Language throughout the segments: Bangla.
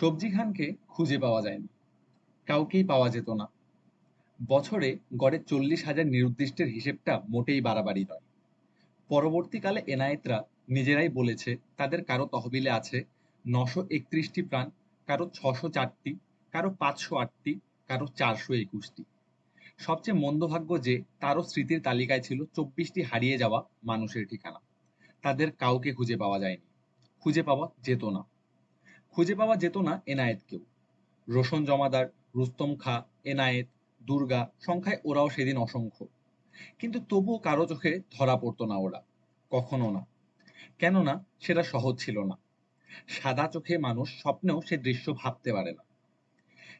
সবজি খানকে খুঁজে পাওয়া যায়নি। কাউকেই পাওয়া যেত না। বছরে গড়ে চল্লিশ হাজার নিরুদ্দিষ্টের হিসেবটা মোটেই বাড়াবাড়ি নয়। পরবর্তীকালে এনায়েতরা নিজেরাই বলেছে, তাদের কারও তহবিলে আছে নশো একত্রিশটি প্রাণ, কারও ছশো চারটি, কারও পাঁচশো আটটি, কারও চারশো একুশটি। সবচেয়ে মন্দভাগ্য যে, তারও স্মৃতির তালিকায় ছিল চব্বিশটি হারিয়ে যাওয়া মানুষের ঠিকানা। তাদের কাউকে খুঁজে পাওয়া যায়নি। খুঁজে পাওয়া যেত না। খুঁজে পাওয়া যেত না এনায়েতকেও। রোশন জমাদার, রুস্তম খা, এনায়েত, দুর্গা সংখ্যায় ওরাও সেদিন অসংখ্য। কিন্তু তবুও কারও চোখে ধরা পড়তো না ওরা, কখনো না। কেননা সেটা সহজ ছিল না। সাদা চোখে মানুষ স্বপ্নেও সে দৃশ্য ভাবতে পারে না।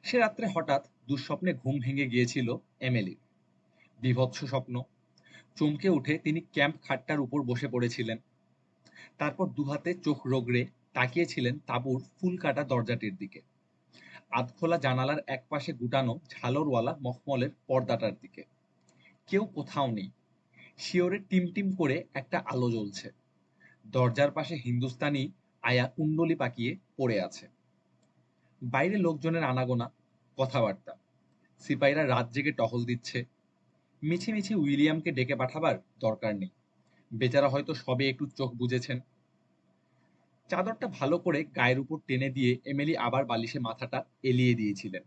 সে রাত্রে হঠাৎ দুঃস্বপ্নে ঘুম ভেঙে গিয়েছিল এমেলির বিভৎস স্বপ্ন। চমকে উঠে তিনি ক্যাম্প খাটটার উপর বসে পড়েছিলেন। তারপর দুহাতে চোখ রগড়ে তাকিয়েছিলেন তাঁবুর ফুল কাটা দরজাটির দিকে। আধখোলা জানালার একপাশে গুটানো ঝালরওয়ালা মখমলের পর্দাটার দিকে। কেউ কোথাও নেই। শিওরে টিমটিম করে একটা আলো জ্বলছে। দরজার পাশে হিন্দুস্তানি আয়া কুণ্ডলি পাকিয়ে পড়ে আছে। বাইরে লোকজনের আনাগোনা, কথাবার্তা। সিপাহীরা রাত জেগে টহল দিচ্ছে। মিছিমিছি উইলিয়ামকে ডেকে পাঠাবার দরকার নেই। বেচারা হয়তো সবে একটু চোখ বুঝেছেন চাদরটা ভালো করে গায়ের উপর টেনে দিয়ে এমেলি আবার বালিশে মাথাটা এলিয়ে দিয়েছিলেন।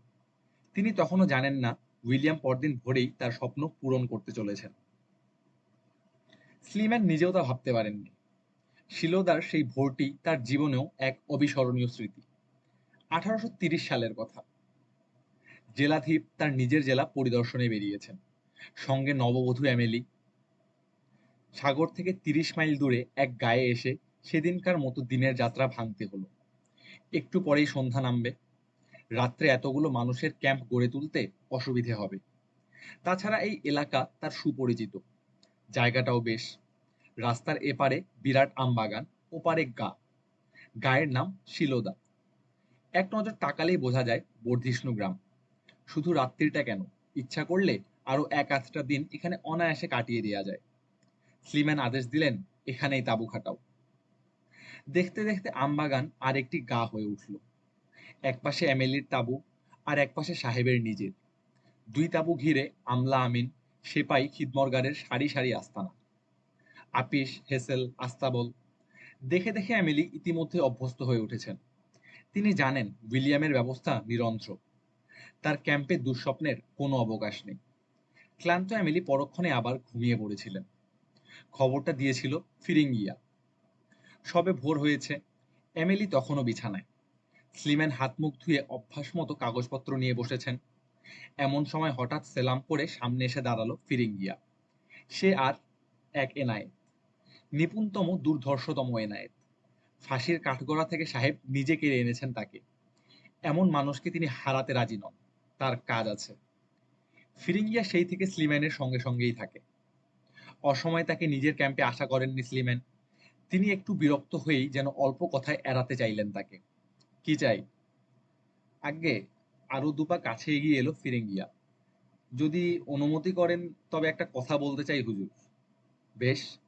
তিনি তখনও জানেন না উইলিয়াম পরদিন ভোরেই তার স্বপ্ন পূরণ করতে চলেছেন। স্লিম্যান নিজেও তা ভাবতে পারেননি। শিলোদার সেই ভোরটি তার জীবনেও এক অবিস্মরণীয় স্মৃতি। আঠারোশো সালের কথা। জেলাধীপ তার নিজের জেলা পরিদর্শনে বেরিয়েছেন। সঙ্গে নববধূ এমেলি। সাগর থেকে তিরিশ মাইল দূরে এক গায়ে এসে সেদিনকার মতো দিনের যাত্রা ভাঙতে হলো। একটু পরেই সন্ধ্যা নামবে। রাত্রে এতগুলো মানুষের ক্যাম্প গড়ে তুলতে অসুবিধে হবে। তাছাড়া এই এলাকা তার সুপরিচিত। জায়গাটাও বেশ। রাস্তার এপারে বিরাট আমবাগান, ওপারে গা। গায়ের নাম শিলোদা। এক নজর তাকালেই বোঝা যায় বর্ধিষ্ণু গ্রাম। শুধু রাত্রিটা কেন? ইচ্ছা করলে আরও এক আধটা দিন এখানে অনায়াসে কাটিয়ে দেওয়া যায়। স্লিম্যান আদেশ দিলেন, এখানেই তাঁবু খাটাও। দেখতে দেখতে আমবাগান আর একটি গা হয়ে উঠল। একপাশে এমএলির তাঁবু আর একপাশে সাহেবের নিজের। দুই তাঁবু ঘিরে আমলা আমিন, সেপাই, খিদমরগারের সারি সারি আস্তানা। আপিস, হেসেল, আস্তাবল। দেখে দেখে এমিলি ইতিমধ্যে অভ্যস্ত হয়ে উঠেছেন। তিনি জানেন উইলিয়ামের ব্যবস্থা নিরন্ত্র। তার ক্যাম্পে দুঃস্বপ্নের কোনো অবকাশ নেই। ক্লান্ত এমিলি পরক্ষণে আবার ঘুমিয়ে পড়েছিলেন। খবরটা দিয়েছিল ফিরিঙ্গিয়া। সবে ভোর হয়েছে। এমিলি তখনও বিছানায়। স্লিম্যান হাত মুখ ধুয়ে অভ্যাস মতো কাগজপত্র নিয়ে বসেছেন। এমন সময় হঠাৎ সেলাম করে সামনে এসে দাঁড়াল ফিরিঙ্গিয়া। সে আর এক এনায়েত। নিপুণতম, দুর্ধর্ষতম এনায়েত। ফাঁসির কাঠগড়া থেকে সাহেব নিজে কেড়ে এনেছেন তাকে। এমন মানুষকে তিনি হারাতে রাজি নন। তার কাজ আছে। ফিরিঙ্গিয়া সেই থেকে স্লিম্যানের সঙ্গে সঙ্গেই থাকে। অসময়ে তাকে নিজের ক্যাম্পে আশা করেননি স্লিম্যান তিনি একটু বিরক্ত হয়েই যেন অল্প কথায় এড়াতে চাইলেন তাকে। কি চাই? আগে আরও দুপা কাছে এগিয়ে এলো ফিরিঙ্গিয়া। যদি অনুমতি করেন, তবে একটা কথা বলতে চাই হুজুর। বেশ।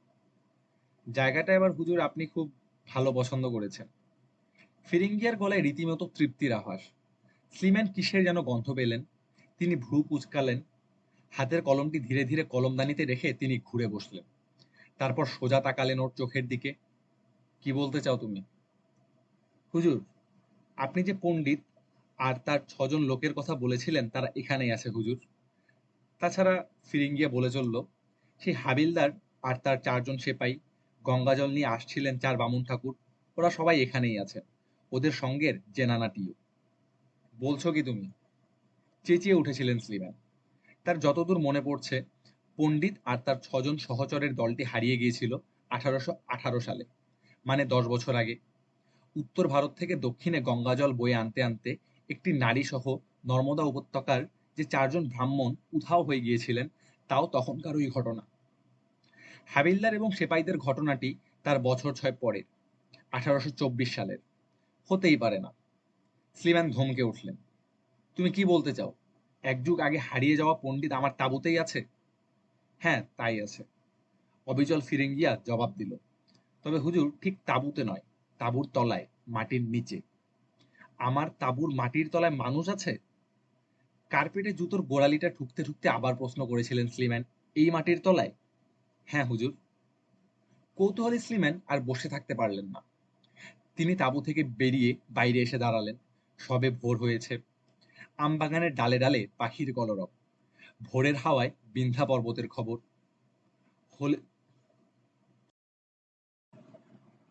জায়গাটা এবার হুজুর আপনি খুব ভালো পছন্দ করেছেন। ফিরিঙ্গিয়ার গলায় রীতিমতো তৃপ্তির আভাস। স্লিম্যান কিসের যেন গন্ধ পেলেন? তিনি ভ্রু কুচকালেন। হাতের কলমটি ধীরে ধীরে কলমদানিতে রেখে তিনি ঘুরে বসলেন। তারপর সোজা তাকালেন ওর চোখের দিকে। কি বলতে চাও তুমি? হুজুর, আপনি যে পণ্ডিত আর তার ছজন লোকের কথা বলেছিলেন, তারা এখানেই আছে হুজুর। তাছাড়া ফিরিঙ্গিয়া বলে চলল সেই হাবিলদার আর তার চারজন সেপাই গঙ্গাজল নিয়ে আসছিলেন চার বামুন ঠাকুর। ওরা সবাই এখানেই আছেন ওদের সঙ্গের জেনানাটিও। বলছো কি তুমি? চেঁচিয়ে উঠেছিলেন স্লিম্যান তার যতদূর মনে পড়ছে পণ্ডিত আর তার ছজন সহচরের দলটি হারিয়ে গিয়েছিল আঠারোশো আঠারো সালে মানে দশ বছর আগে। উত্তর ভারত থেকে দক্ষিণে গঙ্গাজল বয়ে আনতে আনতে একটি নারী সহ নর্মদা উপত্যকার যে চারজন ব্রাহ্মণ উধাও হয়ে গিয়েছিলেন, তাও তখনকার ওই ঘটনা। হাবিলদার এবং সেপাইদের ঘটনাটি তার বছর ছয় পরে আঠারোশো চব্বিশ সালের। হতেই পারে না। স্লিম্যান ধমকে উঠলেন, তুমি কি বলতে চাও? এক যুগ আগে হারিয়ে যাওয়া পণ্ডিত আমার তাঁবুতেই আছে? হ্যাঁ তাই আছে। অবিচল ফিরিঙ্গিয়া জবাব দিল, তবে হুজুর, ঠিক তাঁবুতে নয়, তাঁবুর তলায়, মাটির নিচে। আমার তাঁবুর মাটির তলায় মানুষ আছে? কার্পেটে জুতোর গোড়ালিটা ঠুকতে ঠুকতে আবার প্রশ্ন করেছিলেন স্লিম্যান, এই মাটির তলায়? হ্যাঁ হুজুর। কৌতূহলী স্লিম্যান আর বসে থাকতে পারলেন না। তিনি তাঁবু থেকে বেরিয়ে বাইরে এসে দাঁড়ালেন। সবে ভোর হয়েছে। আমবাগানের ডালে ডালে পাখির কলরব। ভোরের হাওয়ায় বিন্ধ্যা পর্বতের খবর। হলে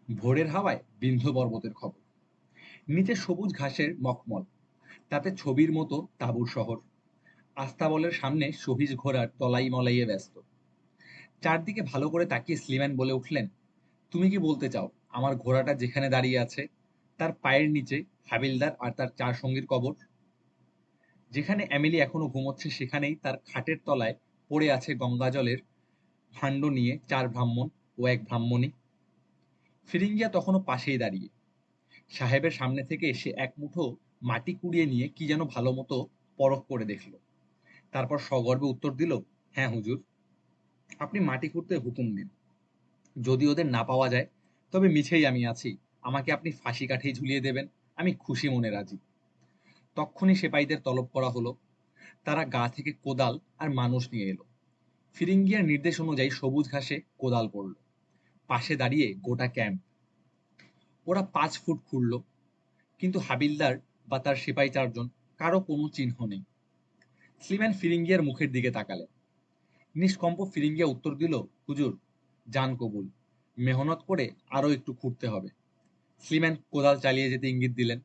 ভোরের হাওয়ায় বিন্ধ্য পর্বতের খবর। নিচে সবুজ ঘাসের মখমল, তাতে ছবির মতো তাঁবুর শহর। আস্তাবলের সামনে সহিজ ঘোড়ার তলাই মলাইয়ে ব্যস্ত। চারদিকে ভালো করে তাকিয়ে স্লিম্যান বলে উঠলেন, তুমি কি বলতে চাও, আমার ঘোড়াটা যেখানে দাঁড়িয়ে আছে, তার পায়ের নিচে হাবিলদার আর তার চার সঙ্গীর কবর? যেখানে অ্যামিলি এখনও ঘুমোচ্ছে, সেখানেই তার খাটের তলায় পড়ে আছে গঙ্গা জলের ভাণ্ড নিয়ে চার ব্রাহ্মণ ও এক ব্রাহ্মণী। ফিরিঙ্গিয়া তখনও পাশেই দাঁড়িয়ে। সাহেবের সামনে থেকে সে এক মুঠো মাটি কুড়িয়ে নিয়ে কি যেন ভালো মতো পরখ করে দেখল। তারপর সগর্বে উত্তর দিল হ্যাঁ হুজুর, আপনি মাটি খুঁড়তে হুকুম দিন। যদি ওদের না পাওয়া যায়, তবে মিছেই আমি আছি। আমাকে আপনি ফাঁসি কাঠেই ঝুলিয়ে দেবেন। আমি খুশি মনে রাজি। তক্ষুনি সেপাইদের তলব করা হলো। তারা গা থেকে কোদাল আর মানুষ নিয়ে এলো। ফিরিঙ্গিয়ার নির্দেশ অনুযায়ী সবুজ ঘাসে কোদাল পড়ল। পাশে দাঁড়িয়ে গোটা ক্যাম্প। ওরা পাঁচ ফুট খুঁড়ল কিন্তু হাবিলদার বা তার সিপাই চারজন কারও কোনো চিহ্ন নেই। স্লিম্যান ফিরিঙ্গিয়ার মুখের দিকে তাকালেন নিষ্কম্প ফিরিঙ্গিয়া উত্তর দিল, হুজুর জান কবুল। মেহনত করে আরও একটু খুঁড়তে হবে। স্লিম্যান কোদাল চালিয়ে যেতে ইঙ্গিত দিলেন।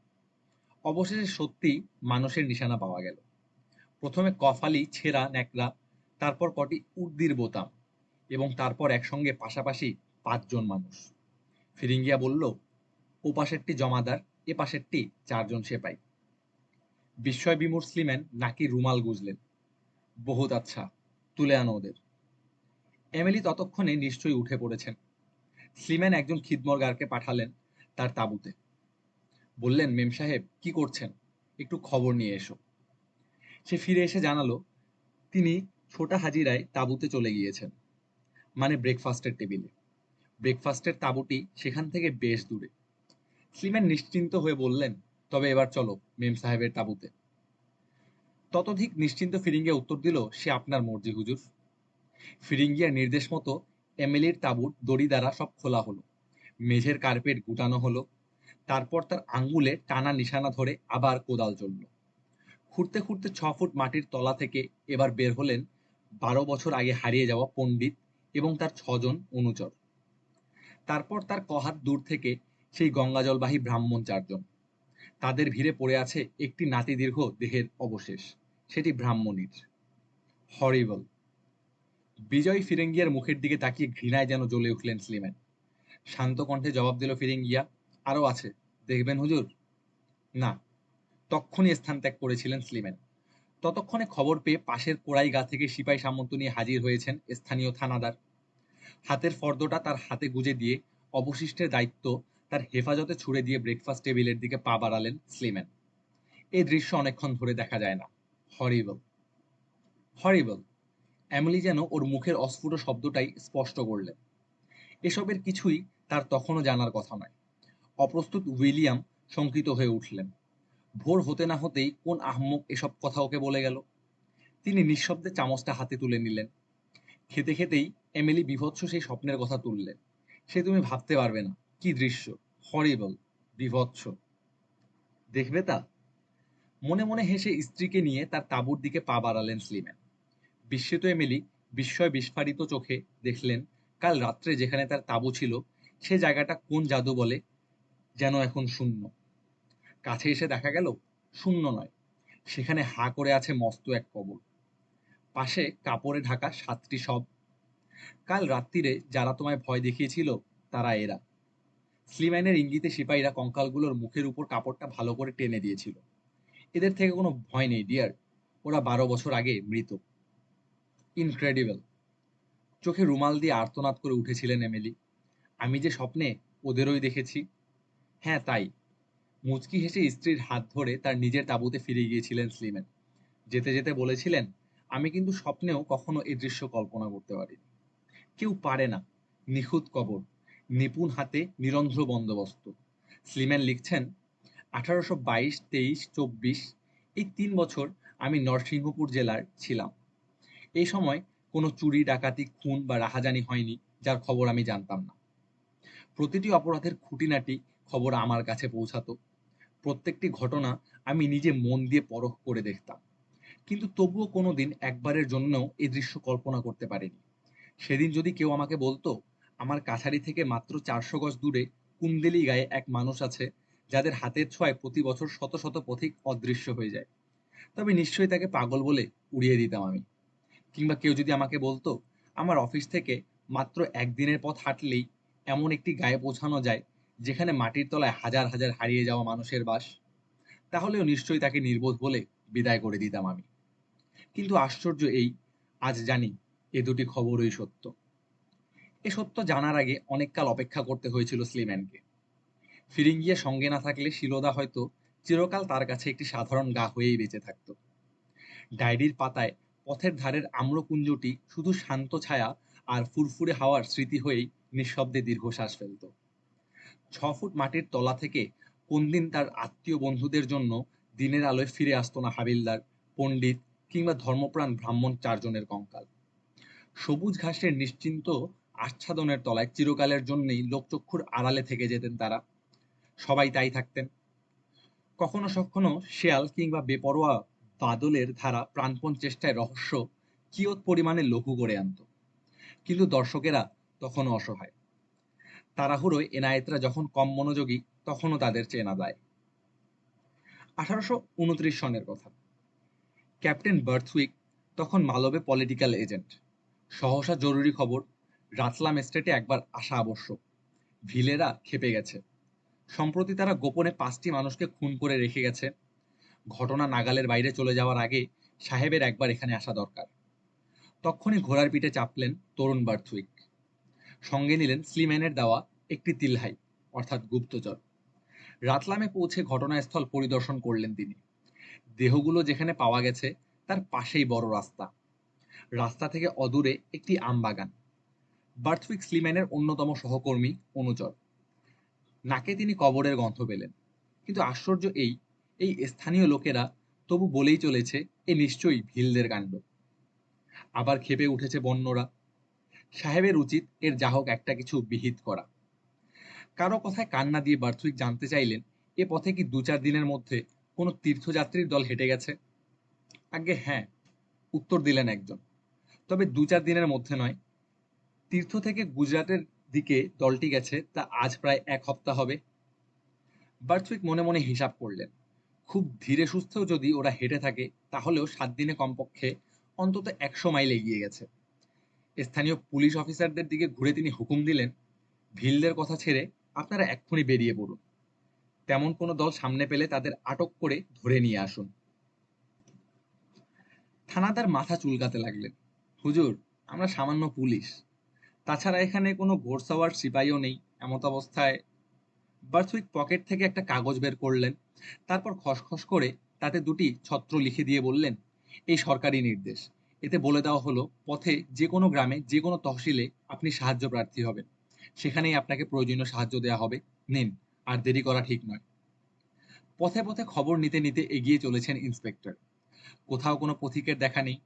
অবশেষে সত্যি মানুষের নিশানা পাওয়া গেল। প্রথমে কফালি, ছেঁড়া, ন্যাকড়া, তারপর কটি উর্দির বোতাম এবং তারপর একসঙ্গে পাশাপাশি পাঁচজন মানুষ। ফিরিঙ্গিয়া বলল, ও পাশেরটি জমাদার, এ পাশেরটি চারজন সেপাই। বিস্ময় বিমূর স্লিম্যান নাকি রুমাল গুজলেন, বহুত আচ্ছা তুলে আনো ওদের। এমিলি ততক্ষণে নিশ্চয়ই উঠে পড়েছেন। স্লিম্যান একজন খিদমরগারকে পাঠালেন তার তাঁবুতে। বললেন, মেম সাহেব, কি করছেন? একটু খবর নিয়ে এসো। সে ফিরে এসে জানালো, তিনি ছোটা হাজিরায় তাঁবুতে চলে গিয়েছেন মানে ব্রেকফাস্টের টেবিলে। ব্রেকফাস্টের তাঁবুটি সেখান থেকে বেশ দূরে। স্লিম্যান নিশ্চিন্ত হয়ে বললেন, তবে এবার চলো মেম সাহেবের তাঁবুতে। ততধিক নিশ্চিন্ত ফিরিঙ্গিয়া উত্তর দিল, সে আপনার মর্জি, হুজুর। ফিরিঙ্গিয়ার নির্দেশ মতো এমএলএর তাঁবুর দড়ি দ্বারা সব খোলা হলো। মেঝের কার্পেট গুটানো হলো। তারপর তার আঙ্গুলে টানা নিশানা ধরে আবার কোদাল চলল। খুঁড়তে খুঁড়তে ছ ফুট মাটির তলা থেকে এবার বের হলেন বারো বছর আগে হারিয়ে যাওয়া পণ্ডিত এবং তার ছজন অনুচর। তারপর তার কহাত দূর থেকে সেই গঙ্গাজলবাহী ব্রাহ্মণ চারজন। তাদের ভিড়ে পড়ে আছে একটি নাতি দীর্ঘ দেহের অবশেষ, সেটি ব্রাহ্মণীর। হরিবল। বিজয় ফিরেঙ্গিয়ার মুখের দিকে তাকিয়ে ঘৃণায় যেন জ্বলে উঠলেন স্লিম্যান শান্ত কণ্ঠে জবাব দিল ফিরেঙ্গিয়া, আরও আছে, দেখবেন হুজুর? না। তক্ষণই স্থান ত্যাগ করেছিলেন স্লিমেন। ততক্ষণে খবর পেয়ে পাশের কোড়াই গা থেকে সিপাই সামন্ত নিয়ে হাজির হয়েছেন স্থানীয় থানাদার। হাতের ফর্দটা তার হাতে গুজে দিয়ে অবশিষ্টের দায়িত্ব তার হেফাজতে ছুড়ে দিয়ে ব্রেকফাস্ট টেবিলের দিকে পা বাড়ালেন স্লিমেন। এই দৃশ্য অনেকক্ষণ ধরে দেখা যায় না। হরিবল হরিবল এমলি যেন ওর মুখের অস্ফুট শব্দটাই স্পষ্ট করলেন এসবের কিছুই তার তখনও জানার কথা নয়। অপ্রস্তুত উইলিয়াম শঙ্কিত হয়ে উঠলেন। ভোর হতে না হতেই কোন আহম্মক এসব কথা ওকে বলে গেল। তিনি নিঃশব্দে চামচটা হাতে তুলে নিলেন। খেতে খেতেই এমিলি বিভৎস সেই স্বপ্নের কথা তুললেন। সে তুমি ভাবতে পারবে না, কি দৃশ্য হরিবল বিভৎস। দেখবে তা? মনে মনে হেসে স্ত্রীকে নিয়ে তার তাঁবুর দিকে পা বাড়ালেন স্লিম্যান বিস্মিত এমিলি বিস্ময় বিস্ফারিত চোখে দেখলেন, কাল রাত্রে যেখানে তার তাঁবু ছিল, সে জায়গাটা কোন জাদু বলে, যেন এখন শূন্য। কাছে এসে দেখা গেল শূন্য নয়। সেখানে হা করে আছে মস্ত এক কবর। পাশে কাপড়ে ঢাকা সাতটি সব। কাল রাত্রিরে যারা তোমায় ভয় দেখিয়েছিল, তারা এরা। স্লিম্যানের ইঙ্গিতে সিপাহীরা কঙ্কালগুলোর মুখের উপর কাপড়টা ভালো করে টেনে দিয়েছিল। এদের থেকে কোনো ভয় নেই, ডিয়ার। ওরা বারো বছর আগে মৃত। ইনক্রেডিবল। চোখে রুমাল দিয়ে আর্তনাদ করে উঠেছিলেন এমেলি। আমি যে স্বপ্নে ওদেরই দেখেছি। হ্যাঁ তাই। মুচকি হেসে স্ত্রীর হাত ধরে তার নিজের তাঁবুতে ফিরে গিয়েছিলেন স্লিম্যান যেতে যেতে বলেছিলেন, আমি কিন্তু স্বপ্নেও কখনো এই দৃশ্য কল্পনা করতে পারিনি। কেউ পারে না, নিখুঁত কবর, নিপুণ হাতে নিরন্ধ্র বন্দোবস্ত। স্লিম্যান লিখছেন, আঠারোশো বাইশ, তেইশ, চব্বিশ, এই তিন বছর আমি নরসিংহপুর জেলার ছিলাম। এই সময় কোনো চুরি, ডাকাতি, খুন বা রাহাজানি হয়নি, যার খবর আমি জানতাম না। প্রতিটি অপরাধের খুঁটিনাটি খবর আমার কাছে পৌঁছাতো। প্রত্যেকটি ঘটনা আমি নিজে মন দিয়ে পরখ করে দেখতাম। কিন্তু তবুও কোনোদিন একবারের জন্যও এই দৃশ্য কল্পনা করতে পারিনি। সেদিন যদি কেউ আমাকে বলতো, আমার কাছারি থেকে মাত্র চারশো গজ দূরে কুন্দেলি গায়ে এক মানুষ আছে, যাদের হাতের ছোঁয়ায় প্রতি বছর শত শত পথিক অদৃশ্য হয়ে যায়। তবে নিশ্চয়ই তাকে পাগল বলে উড়িয়ে দিতাম আমি। কিংবা কেউ যদি আমাকে বলতো, আমার অফিস থেকে মাত্র একদিনের পথ হাঁটলেই এমন একটি গায়ে পৌঁছানো যায় যেখানে মাটির তলায় হাজার হাজার হারিয়ে যাওয়া মানুষের বাস, তাহলেও নিশ্চয়ই তাকে নির্বোধ বলে বিদায় করে দিতাম আমি। কিন্তু আশ্চর্য এই, আজ জানি এ দুটি খবরই সত্য। এ সত্য জানার আগে অনেক কাল অপেক্ষা করতে হয়েছিল স্লিম্যানকে। ফিরিঙ্গিয়া সঙ্গে না থাকলে শিলদা হয়তো চিরকাল তার কাছে একটি সাধারণ গা হয়েই বেঁচে থাকত। ডায়েরির পাতায় পথের ধারের আম্রকুঞ্জটি শুধু শান্ত ছায়া আর ফুরফুরে হাওয়ার স্মৃতি হয়েই নিঃশব্দে দীর্ঘশ্বাস ফেলত। ছ ফুট মাটির তলা থেকে কোন দিন তার আত্মীয় বন্ধুদের জন্য দিনের আলোয় ফিরে আসতো না হাবিলদার, পণ্ডিত কিংবা ধর্মপ্রাণ ব্রাহ্মণ চারজনের কঙ্কাল। সবুজ ঘাসের নিশ্চিন্ত আচ্ছাদনের তলায় চিরকালের জন্যই লোকচক্ষুর আড়ালে থেকে যেতেন তারা। সবাই তাই থাকতেন। কখনো সখনো শেয়াল কিংবা বেপরোয়া বাদলের ধারা প্রাণপণ চেষ্টায় রহস্য কিয়ত পরিমাণে লঘু করে আনত। কিন্তু দর্শকেরা তখনও অসহায়। তাড়াহুড়োয় এনায়েতরা যখন কম মনোযোগী, তখনও তাদের চেনা যায়। আঠারোশো উনত্রিশ সনের কথা। ক্যাপ্টেন বার্থউইক তখন মালবে পলিটিক্যাল এজেন্ট। সহসা জরুরি খবর, রাতলাম এস্টেটে একবার আসা আবশ্যক। ভিলেরা খেপে গেছে। সম্প্রতি তারা গোপনে পাঁচটি মানুষকে খুন করে রেখে গেছে। ঘটনা নাগালের বাইরে চলে যাওয়ার আগে সাহেবের একবার এখানে আসা দরকার। তখনই ঘোড়ার পিঠে চাপলেন তরুণ বার্থউইক। সঙ্গে নিলেন স্লিম্যানের দেওয়া একটি তিলহাই, অর্থাৎ গুপ্তচর। রাতলামে পৌঁছে ঘটনাস্থল পরিদর্শন করলেন তিনি। দেহগুলো যেখানে পাওয়া গেছে, তার পাশেই বড় রাস্তা। রাস্তা থেকে অদূরে একটি আম বাগান বার্থউইক স্লিম্যানের অন্যতম সহকর্মী অনুচর। নাকে তিনি কবরের গন্ধ পেলেন। কিন্তু আশ্চর্য এই এই স্থানীয় লোকেরা তবু বলেই চলেছে, এ নিশ্চয়ই ভিলদের কাণ্ড। আবার খেপে উঠেছে বন্যরা। সাহেবের উচিত এর যাহক একটা কিছু বিহিত করা। কারও কথায় কান্না দিয়ে বার্থউইক জানতে চাইলেন, এ পথে কি দু চার দিনের মধ্যে কোনো তীর্থযাত্রীর দল হেঁটে গেছে? আগে হ্যাঁ উত্তর দিলেন একজন। তবে দু চার দিনের মধ্যে নয়। তীর্থ থেকে গুজরাটের দিকে দলটি গেছে, তা আজ প্রায় এক হপ্তাহ হবে। বার্থউইক মনে মনে হিসাব করলেন। খুব ধীরে সুস্থেও যদি ওরা হেঁটে থাকে, তাহলেও সাত দিনে কমপক্ষে অন্তত একশো মাইল এগিয়ে গেছে। স্থানীয় পুলিশ অফিসারদের দিকে ঘুরে তিনি হুকুম দিলেন, ভিলদের কথা ছেড়ে আপনারা এক্ষুনি বেরিয়ে পড়ুন। তেমন কোনো দল সামনে পেলে তাদের আটক করে ধরে নিয়ে আসুন। থানাদার মাথা চুলকাতে লাগলেন। হুজুর, আমরা সামান্য পুলিশ। তাছাড়া এখানে কোনো ঘোড়সাওয়ার সিপাহীও নেই, এমত অবস্থায়। বার্থউইক পকেট থেকে একটা কাগজ বের করলেন, তারপর খসখস করে তাতে দুটি ছত্র লিখে দিয়ে বললেন, এই সরকারি নির্দেশ। এতে বলে দেওয়া হলো, পথে যে কোনো গ্রামে যে কোনো তহসিলে আপনি সাহায্য প্রার্থী হবেন। সেখানেই আপনাকে প্রয়োজনীয় সাহায্য দেওয়া হবে। নিন, আর দেরি করা ঠিক নয়। পথে পথে খবর নিতে নিতে এগিয়ে চলেছেন ইন্সপেক্টর। কোথাও কোনো পথিকের দেখা নেই।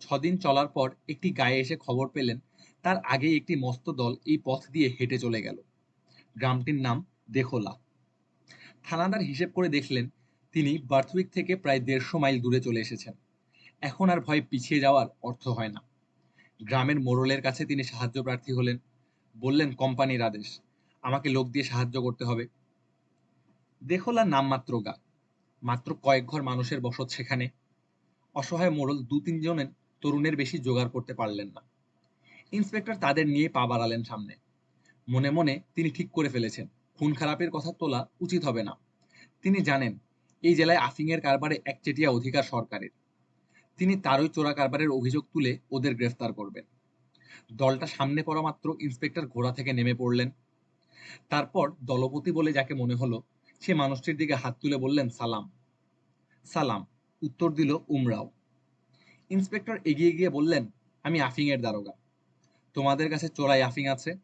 ছদিন চলার পর একটি গায়ে এসে খবর পেলেন, তার আগেই একটি মস্ত দল এই পথ দিয়ে হেঁটে চলে গেল। গ্রামটির নাম দেখোলা। থানাদার হিসেব করে দেখলেন, তিনি বার্থউইক থেকে প্রায় দেড়শো মাইল দূরে চলে এসেছেন। এখন আর ভয় পিছিয়ে যাওয়ার অর্থ হয় না। গ্রামের মোড়লের কাছে তিনি সাহায্য প্রার্থী হলেন। বললেন, কোম্পানির আদেশ, আমাকে লোক দিয়ে সাহায্য করতে হবে। দেখোলা নামমাত্র গা, মাত্র কয়েক ঘর মানুষের বসত সেখানে। অসহায় মোড়ল দু তিনজনের তরুণের বেশি জোগাড় করতে পারলেন না। ইন্সপেক্টর তাদের নিয়ে পা বাড়ালেন সামনে। মনে মনে তিনি ঠিক করে ফেলেছেন, খুন খারাপের কথা তোলা উচিত হবে না। তিনি জানেন, এই জেলায় আফিংয়ের কারবারে একচেটিয়া অধিকার সরকারের। তিনি তারই চোরা কারবারের অভিযোগ তুলে ওদের গ্রেফতার করবেন। দলটা সামনে পড়া মাত্র ইন্সপেক্টর ঘোড়া থেকে নেমে পড়লেন। তারপর দলপতি বলে যাকে মনে হলো, সে মানুষটির দিকে হাত তুলে বললেন, সালাম। সালাম। উত্তর দিল, উমরাও। ইন্সপেক্টর এগিয়ে গিয়ে বললেন, আমি আফিং এর দারোগা। তোমাদের কাছে চোরাই আফিং আছে।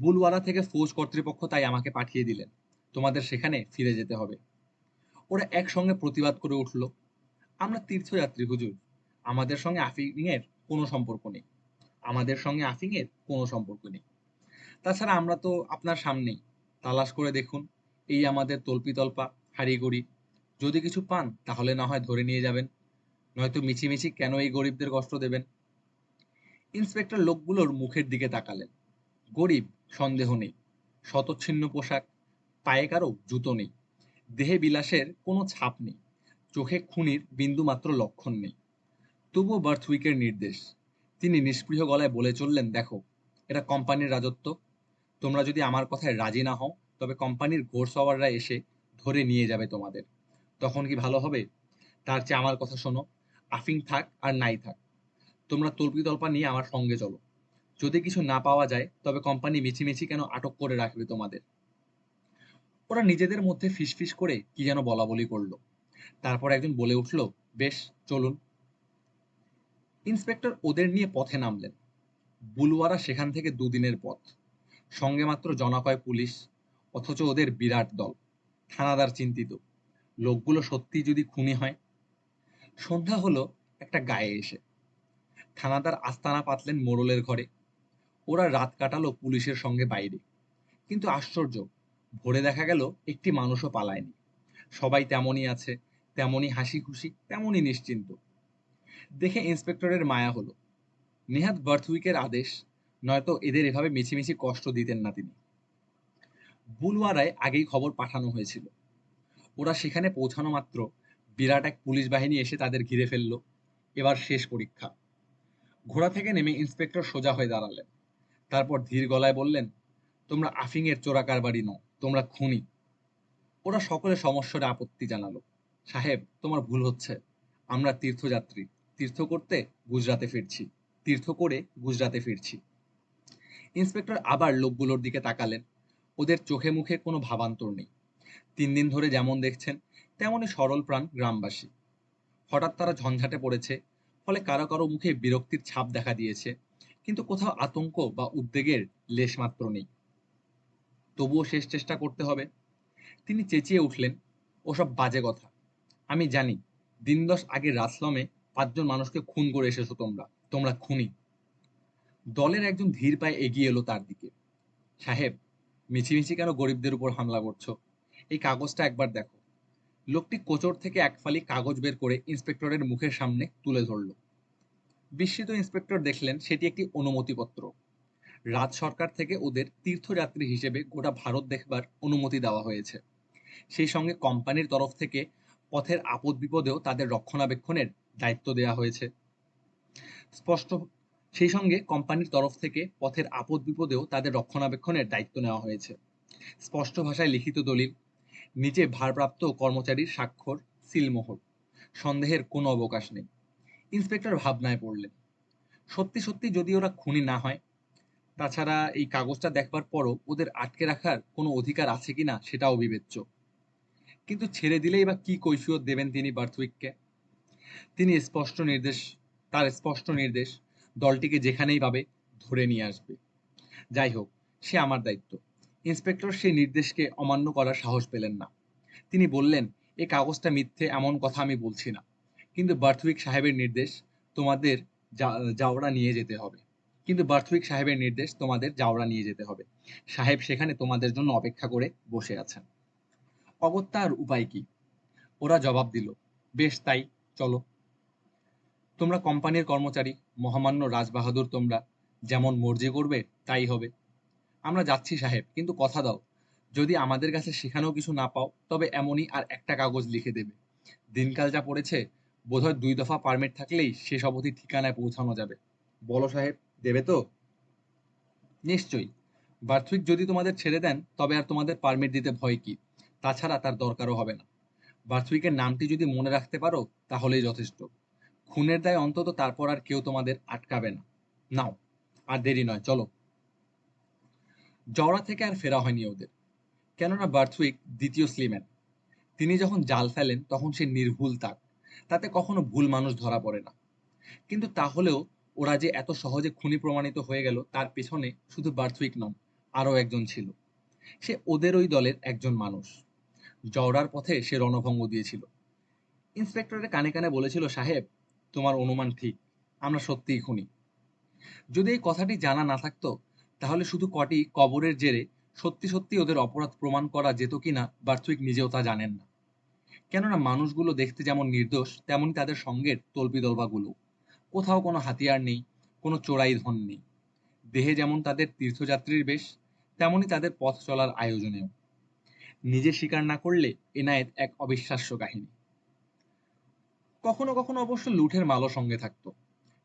বুলওয়ালা থেকে ফৌজ কর্তৃপক্ষ তাই আমাকে পাঠিয়ে দিলেন। তোমাদের সেখানে ফিরে যেতে হবে। ওরা একসঙ্গে প্রতিবাদ করে উঠল। আমরা তীর্থযাত্রী, হুজুর। আমাদের সঙ্গে আফিংয়ের কোনো সম্পর্ক নেই। আমাদের সঙ্গে আফিংয়ের কোনো সম্পর্ক নেই। তাছাড়া আমরা তো আপনার সামনেই। তালাশ করে দেখুন, এই আমাদের তল্পিতল্পা, হাড়িগড়ি। যদি কিছু পান, তাহলে না হয় ধরে নিয়ে যাবেন। নয়তো মিছিমিছি কেন এই গরিবদের কষ্ট দেবেন? ইন্সপেক্টর লোকগুলোর মুখের দিকে তাকালেন। গরিব, সন্দেহ নেই। শতচ্ছিন্ন পোশাক পায়ে কারও জুতো নেই। দেহে বিলাসের কোনো ছাপ নেই। চোখে খুনির বিন্দুমাত্র লক্ষণ নেই। তবুও বার্থউইকের নির্দেশ। তিনি নিষ্পৃহ গলায় বলে চললেন, দেখো, এটা কোম্পানির রাজত্ব। তোমরা যদি আমার কথায় রাজি না হও, তবে কোম্পানির ঘোড়সওয়াররা এসে ধরে নিয়ে যাবে তোমাদের। তখন কি ভালো হবে? তার চেয়ে আমার কথা শোনো। আফিং থাক আর নাই থাক। তোমরা তল্পিতল্পা নিয়ে আমার সঙ্গে চলো। যদি কিছু না পাওয়া যায়, তবে কোম্পানি মিছিমিছি কেন আটক করে রাখবে তোমাদের? ওরা নিজেদের মধ্যে ফিসফিস করে কি যেন বলা বলি করল। তারপর একজন বলে উঠল, বেশ, চলুন। ইন্সপেক্টর ওদের নিয়ে পথে নামলেন। বুলুয়ারা সেখান থেকে দুদিনের পথ। সঙ্গে মাত্র জনাকয় পুলিশ, অথচ ওদের বিরাট দল, থানাদার চিন্তিত। লোকগুলো সত্যি যদি খুনি হয়? সন্ধ্যা হলো একটা গায়ে এসে। থানাদার আস্তানা পাতলেন মোড়লের ঘরে। ওরা রাত কাটালো পুলিশের সঙ্গে বাইরে। কিন্তু আশ্চর্য, ভোরে দেখা গেল একটি মানুষও পালায়নি। সবাই তেমনই আছে তেমনই হাসি খুশি তেমনই নিশ্চিন্ত। দেখে ইন্সপেক্টরের মায়া হলো। নেহাত বার্থউইকের আদেশ, নয়তো এদের এভাবে মিছিমিছি কষ্ট দিতেন না তিনি। বুলওয়ারায় আগেই খবর পাঠানো হয়েছিল। ওরা সেখানে পৌঁছানো মাত্র বিরাট এক পুলিশ বাহিনী এসে তাদের ঘিরে ফেলল। এবার শেষ পরীক্ষা। ঘোড়া থেকে নেমে ইন্সপেক্টর সোজা হয়ে দাঁড়ালেন। তারপর ধীর গলায় বললেন, তোমরা আফিংয়ের চোরাকার বাড়ি নও, তোমরা খুনি। ওরা সকলে সমস্যার আপত্তি জানালো। সাহেব, তোমার ভুল হচ্ছে। আমরা তীর্থযাত্রী। তীর্থ করতে গুজরাতে ফিরছি। তীর্থ করে গুজরাতে ফিরছি। ইন্সপেক্টর আবার লোকগুলোর দিকে তাকালেন। ওদের চোখে মুখে কোনো ভাবান্তর নেই। তিন দিন ধরে যেমন দেখছেন, তেমনই সরল প্রাণ গ্রামবাসী। হঠাৎ তারা ঝঞ্ঝাটে পড়েছে, ফলে কারও কারও মুখে বিরক্তির ছাপ দেখা দিয়েছে, কিন্তু কোথাও আতঙ্ক বা উদ্বেগের লেশমাত্র নেই। তবুও শেষ চেষ্টা করতে হবে। তিনি চেঁচিয়ে উঠলেন, ওসব বাজে কথা। আমি জানি দিন দশ আগে রাসলমে পাঁচজন মানুষকে খুন করে এসেছ তোমরা তোমরা খুনি। দলের একজন ধীর পায়ে এগিয়ে এলো তার দিকে। সাহেব, মিছিমিছি কেন গরিবদের উপর হামলা করছ? এই কাগজটা একবার দেখো। লোকটি কোচর থেকে এক ফালি কাগজ বের করে ইন্সপেক্টরের মুখের সামনে তুলে ধরল। বিস্মিত ইন্সপেক্টর দেখলেন সেটি একটি অনুমতিপত্র। রাজ সরকার থেকে ওদের তীর্থযাত্রী হিসেবে গোটা ভারত দেখবার অনুমতি দেওয়া হয়েছে। সেই সঙ্গে কোম্পানির তরফ থেকে পথের আপদ বিপদেও তাদের রক্ষণাবেক্ষণের দায়িত্ব দেওয়া হয়েছে। স্পষ্ট, সেই সঙ্গে কোম্পানির তরফ থেকে পথের আপদ বিপদেও তাদের রক্ষণাবেক্ষণের দায়িত্ব নেওয়া হয়েছে। স্পষ্ট ভাষায় লিখিত দলিল, নিচে ভারপ্রাপ্ত কর্মচারীর স্বাক্ষর, সিলমোহর। সন্দেহের কোনো অবকাশ নেই। ইন্সপেক্টর ভাবনায় পড়লেন। সত্যি সত্যি যদি ওরা খুনি না হয়, তাছাড়া এই কাগজটা দেখবার পরও ওদের আটকে রাখার কোনো অধিকার আছে কিনা সেটাও বিবেচ্য। কিন্তু ছেড়ে দিলেই বা কি কৈফিয়ত দেবেন তিনি বার্থউইককে? তিনি স্পষ্ট নির্দেশ, তার স্পষ্ট নির্দেশ, দলটিকে যেখানেই পাবে ধরে নিয়ে আসবে। যাই হোক, সে আমার দায়িত্ব। ইন্সপেক্টর সেই নির্দেশকে অমান্য করার সাহস পেলেন না। তিনি বললেন এই কাগজটা মিথ্যে, এমন কথা আমি বলছি না। কিন্তু বার্থউইক সাহেবের নির্দেশ তোমাদের যাওরা নিয়ে যেতে হবে। কিন্তু বার্থউইক সাহেবের নির্দেশ তোমাদের যাওরা নিয়ে যেতে হবে। সাহেব সেখানে তোমাদের জন্য অপেক্ষা করে বসে আছেন। অগত্যা আর উপায় কি? ওরা জবাব দিল, বেশ, তাই, চলো। তোমরা কোম্পানির কর্মচারী, মহামান্য রাজবাহাদুর তোমরা, যেমন মর্জি করবে, তাই হবে। আমরা যাচ্ছি, সাহেব, কিন্তু কথা দাও। যদি আমাদের কাছে শেখানো কিছু না পাও, তবে এমনই আর একটা কাগজ লিখে দেবে। দিনকাল যা পড়েছে, বোধহয় দুই দফা পারমিট থাকলেই শেষ অবধি ঠিকানায় পৌঁছানো যাবে। বলো, সাহেব, দেবে তো? নিশ্চয়ই। বার্থউইক যদি তোমাদের ছেড়ে দেন, তবে আর তোমাদের পারমিট দিতে ভয় কি? তাছাড়া তার দরকারও হবে না। বার্থউইকের নামটি যদি মনে রাখতে পারো, তাহলেই যথেষ্ট। খুনের দায় অন্তত তারপর আর কেউ তোমাদের আটকাবে না। নাও, আর দেরি নয়, চলো। জওড়া থেকে আর ফেরা হয়নি ওদের। কেননা বার্থউইক দ্বিতীয় স্লিম্যান তিনি যখন জাল ফেলেন, তখন সে নির্ভুল তাক তাতে কখনো ভুল মানুষ ধরা পড়ে না। কিন্তু তাহলেও ওরা যে এত সহজে খুনি প্রমাণিত হয়ে গেল, তার পেছনে শুধু বার্থউইক নন, আরও একজন ছিল। সে ওদের ওই দলের একজন মানুষ। জওড়ার পথে সে রণভঙ্গ দিয়েছিল। ইন্সপেক্টরের কানে কানে বলেছিল, সাহেব, তোমার অনুমান ঠিক, আমরা সত্যিই খুনি। যদি এই কথাটি জানা না থাকতো, তাহলে শুধু কটি কবরের জেরে সত্যি সত্যি ওদের অপরাধ প্রমাণ করা যেত কিনা বার্থুইক নিজেও তা জানেন না। কেননা মানুষগুলো দেখতে যেমন নির্দোষ, তেমনি তাদের সঙ্গের তল্পিদলবাগুলো কোথাও কোনো হাতিয়ার নেই, কোনো চোরাই ধন নেই। দেহে যেমন তাদের তীর্থযাত্রীর বেশ, তেমনি তাদের পথ চলার আয়োজনেও। নিজে স্বীকার না করলে এনায়েত এক অবিশ্বাস্য কাহিনী। কখনো কখনো অবশ্য লুঠের মালও সঙ্গে থাকতো,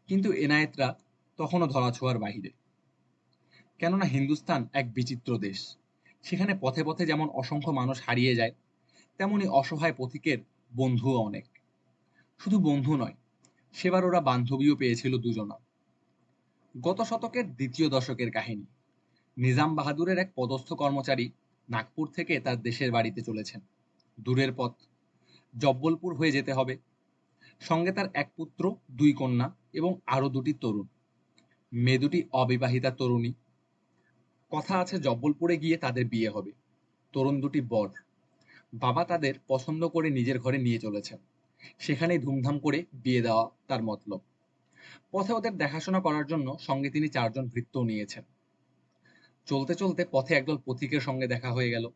কিন্তু এনায়েতরা তখনও ধরাছোঁয়ার বাহিরে। কেননা হিন্দুস্তান এক বিচিত্র দেশ, সেখানে পথে পথে যেমন অসংখ্য মানুষ হারিয়ে যায়, তেমনি অসহায় পথিকের বন্ধুও অনেক। শুধু বন্ধু নয়, সেবার ওরা বান্ধবীও পেয়েছিল দুজনা। গত শতকের দ্বিতীয় দশকের কাহিনী, নিজাম বাহাদুরের এক পদস্থ কর্মচারী নাগপুর থেকে তার দেশের বাড়িতে চলেছেন। দূরের পথ। জব্বলপুর হয়ে যেতে হবে। সঙ্গে তার এক পুত্র, দুই কন্যা এবং আরও দুটি তরুণ। মেয়ে দুটি অবিবাহিতা তরুণী। কথা আছে জব্বলপুরে গিয়ে তাদের বিয়ে হবে। তরুণ দুটি বর। বাবা তাদের পছন্দ করে নিজের ঘরে নিয়ে চলেছেন। সেখানেই ধুমধাম করে বিয়ে দেওয়া তার মতলব। পথে ওদের দেখাশোনা করার জন্য সঙ্গে তিনি চারজন ভৃত্যও নিয়েছেন। চলতে চলতে পথে একদল পথিকের সঙ্গে দেখা হয়ে গেল।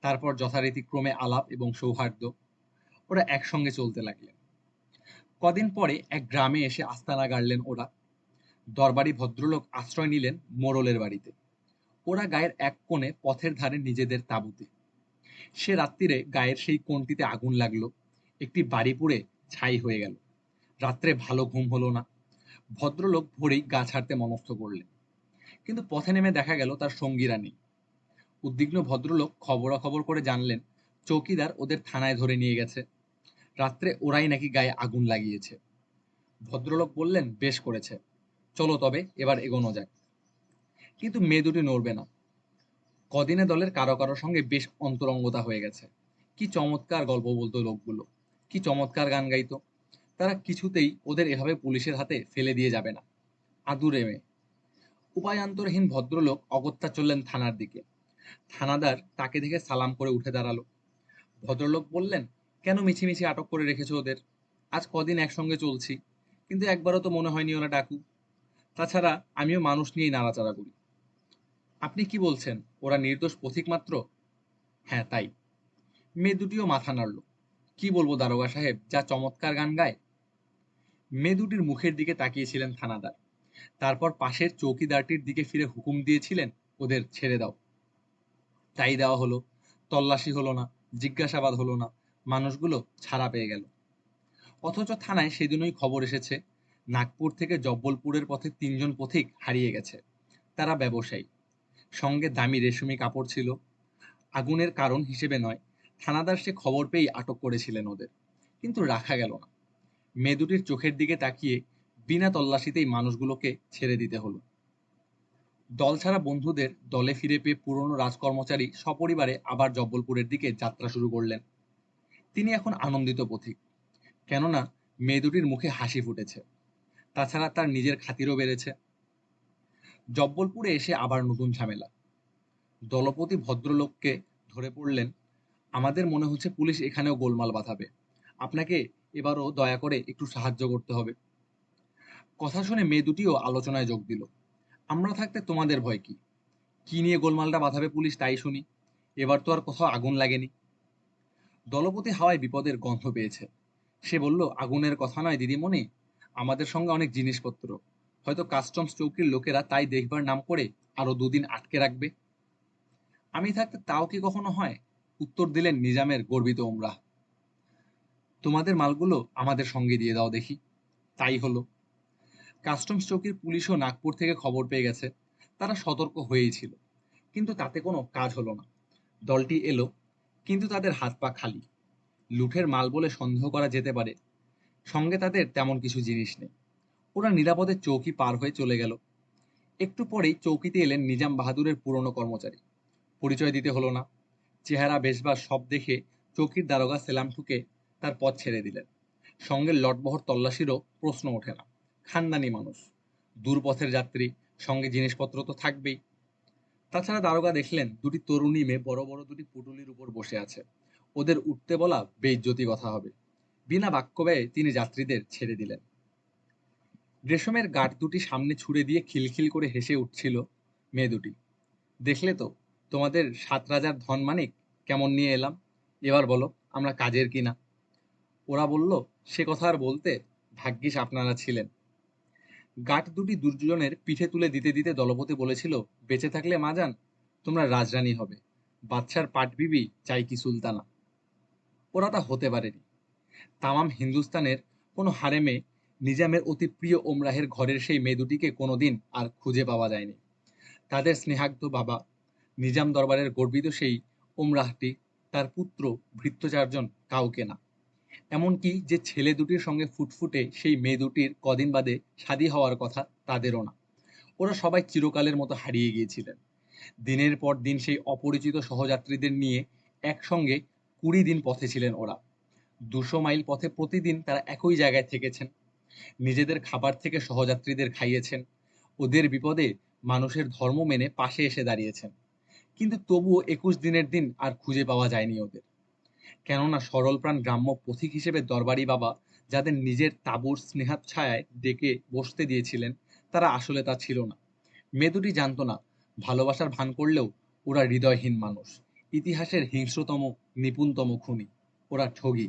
তারপর যথারীতি ক্রমে আলাপ এবং সৌহার্দ্য। ওরা একসঙ্গে চলতে লাগলেন। কদিন পরে এক গ্রামে এসে আস্তানা গাড়লেন ওরা। দরবারি ভদ্রলোক আশ্রয় নিলেন মোড়লের বাড়িতে। ওরা গায়ের এক কোণে পথের ধারে নিজেদের তাঁবুতে। সে রাত্রিরে গায়ের সেই কোণটিতে আগুন লাগল। একটি বাড়ি পুড়ে ছাই হয়ে গেল। রাত্রে ভালো ঘুম হলো না। ভদ্রলোক ভোরেই গা ছাড়তে মনস্থ করলেন। কিন্তু পথে নেমে দেখা গেল তার সঙ্গীরা নেই। উদ্বিগ্ন ভদ্রলোক খবরাখবর করে জানলেন, চৌকিদার ওদের থানায় ধরে নিয়ে গেছে। রাত্রে ওরাই নাকি গায়ে আগুন লাগিয়েছে। ভদ্রলোক বললেন, বেশ করেছে। চলো তবে এবার এগোনো যাক। কিন্তু মেয়ে দুটি নড়বে না। কদিনে দলের কারও কারও সঙ্গে বেশ অন্তরঙ্গতা হয়ে গেছে। কি চমৎকার গল্প বলতো লোকগুলো। কি চমৎকার গান গাইতো। তারা কিছুতেই ওদের এভাবে পুলিশের হাতে ফেলে দিয়ে যাবে না। আদুরে মেয়ে। উপায়ান্তরহীন ভদ্রলোক অগত্যা চললেন থানার দিকে। থানাদার তাকে দেখে সালাম করে উঠে দাঁড়াল। ভদ্রলোক বললেন, কেন মিছিমিছি আটক করে রেখেছো ওদের? আজ কদিন একসঙ্গে চলছি, কিন্তু একবারও তো মনে হয়নি ওরা ডাকু তাছাড়া আমিও মানুষ নিয়েই নাড়াচাড়া করি। আপনি কি বলছেন, ওরা নির্দোষ পথিক মাত্র? হ্যাঁ তাই। মেয়ে দুটিও মাথা নাড়ল। কি বলব দারোগা সাহেব, যা চমৎকার গান গায়? মেয়ে দুটির মুখের দিকে তাকিয়েছিলেন থানাদার। তারপর পাশের চৌকিদারটির দিকে ফিরে হুকুম দিয়েছিলেন, ওদের ছেড়ে দাও। তাই দেওয়া হলো। তল্লাশি হলো না, জিজ্ঞাসাবাদ হলো না, মানুষগুলো ছাড়া পেয়ে গেল। অথচ থানায় সেদিনই খবর এসেছে, নাগপুর থেকে জব্বলপুরের পথে তিনজন পথিক হারিয়ে গেছে। তারা ব্যবসায়ী। সঙ্গে দামি রেশমি কাপড় ছিল। আগুনের কারণ হিসেবে নয়, থানাদার সে খবর পেয়েই আটক করেছিলেন ওদের। কিন্তু রাখা গেল না। মেয়ে দুটির চোখের দিকে তাকিয়ে বিনা তল্লাশিতেই মানুষগুলোকে ছেড়ে দিতে হলো। দল ছাড়া বন্ধুদের দলে ফিরে পেয়ে পুরনো রাজকর্মচারী সপরিবারে আবার জব্বলপুরের দিকে যাত্রা শুরু করলেন। তিনি এখন আনন্দিত পথিক, কেননা মেয়ে দুটির মুখে হাসি ফুটেছে। তাছাড়া তার নিজের খাতিরও বেড়েছে। জব্বলপুরে এসে আবার নতুন ঝামেলা। দলপতি ভদ্রলোককে ধরে পড়লেন, আমাদের মনে হচ্ছে পুলিশ এখানেও গোলমাল বাঁধাবে। আপনাকে এবারও দয়া করে একটু সাহায্য করতে হবে। কথা শুনে মেয়ে দুটিও আলোচনায় যোগ দিল। আমরা থাকতে তোমাদের ভয় কি? কি নিয়ে গোলমালটা বাঁধাবে পুলিশ তাই শুনি। এবার তো আর কোথাও আগুন লাগেনি। দলপতি হাওয়ায় বিপদের গন্ধ পেয়েছে। সে বলল, আগুনের কথা নয় দিদিমণি, আমাদের সঙ্গে অনেক জিনিসপত্র। হয়তো কাস্টমস চৌকির লোকেরা তাই দেখবার নাম করে আরও দুদিন আটকে রাখবে। আমি থাকতে তাও কি কখনো হয়? উত্তর দিলেন নিজামের গর্বিত ওমরা তোমাদের মালগুলো আমাদের সঙ্গে দিয়ে দাও দেখি। তাই হলো। কাস্টমস চৌকির পুলিশও নাগপুর থেকে খবর পেয়ে গেছে। তারা সতর্ক হয়েই ছিল। কিন্তু তাতে কোনো কাজ হলো না। দলটি এলো, কিন্তু তাদের হাত পা খালি। লুঠের মাল বলে সন্দেহ করা যেতে পারে। সঙ্গে তাদের তেমন কিছু জিনিস নেই। ওরা নিরাপদে চৌকি পার হয়ে চলে গেল। একটু পরেই চৌকিতে এলেন নিজাম বাহাদুরের পুরনো কর্মচারী। পরিচয় দিতে হলো না। চেহারা বেশবার সব দেখে চৌকির দারোগা সেলাম ঠুকে তার পথ ছেড়ে দিলেন। সঙ্গে লটবহর তল্লাশিরও প্রশ্ন ওঠে না। খানদানি মানুষ, দূরপথের যাত্রী, সঙ্গে জিনিসপত্র তো থাকবেই। তাছাড়া দারোগা দেখলেন দুটি তরুণী মেয়ে বড় বড় দুটি পুটুলির উপর বসে আছে। ওদের উঠতে বলা বেইজ্জতি কথা হবে। বিনা বাক্য ব্যয়ে তিনি যাত্রীদের ছেড়ে দিলেন। রেশমের গাঁট দুটি সামনে ছুড়ে দিয়ে খিলখিল করে হেসে উঠছিল মেয়ে দুটি। দেখলে তো, তোমাদের সাত রাজার ধন মানিক কেমন নিয়ে এলাম? এবার বলো, আমরা কাজের কিনা? ওরা বলল, সে কথা আর বলতে ভাগ্যিস আপনারা ছিলেন। গাঁট দুটি দুর্যোধনের পিঠে তুলে দিতে দিতে দলপতি বলেছিল, বেঁচে থাকলে মা যান, তোমরা রাজরানী হবে। বাদশার পাটবিবি চাই কি সুলতানা? ওরা তা হতে পারেনি। তামাম হিন্দুস্তানের কোনো হারেমে নিজামের অতি প্রিয় ওমরাহের ঘরের সেই মেয়ে দুটিকে কোনোদিন আর খুঁজে পাওয়া যায়নি। তাদের স্নেহাগ্ধ বাবা, নিজাম দরবারের গর্বিত সেই ওমরাহটি, তার পুত্র ভৃত্যচারজন কাউকে না। এমনকি যে ছেলে দুটির সঙ্গে ফুটফুটে সেই মেয়ে দুটির কদিন বাদে শাদী হওয়ার কথা তাদেরও না। ওরা সবাই চিরকালের মতো হারিয়ে গিয়েছিলেন। দিনের পর দিন সেই অপরিচিত সহযাত্রীদের নিয়ে একসঙ্গে কুড়ি দিন পথে ছিলেন ওরা। দুশো মাইল পথে প্রতিদিন তারা একই জায়গায় থেকেছেন। নিজেদের খাবার থেকে সহযাত্রীদের খাইয়েছেন। ওদের বিপদে মানুষের ধর্ম মেনে পাশে এসে দাঁড়িয়েছেন। কিন্তু তবুও একুশ দিনের দিন আর খুঁজে পাওয়া যায়নি ওদের। কেননা সরলপ্রাণ গ্রাম্য পথিক হিসেবে দরবারি বাবা যাদের নিজের তাঁবুর স্নেহাচ্ছায়ায় ডেকে বসতে দিয়েছিলেন, তারা আসলে তা ছিল না। মেয়ে দুটি জানতো না, ভালোবাসার ভান করলেও ওরা হৃদয়হীন মানুষ। ইতিহাসের হিংস্রতম, নিপুণতম খুনি, ওরা ঠগী।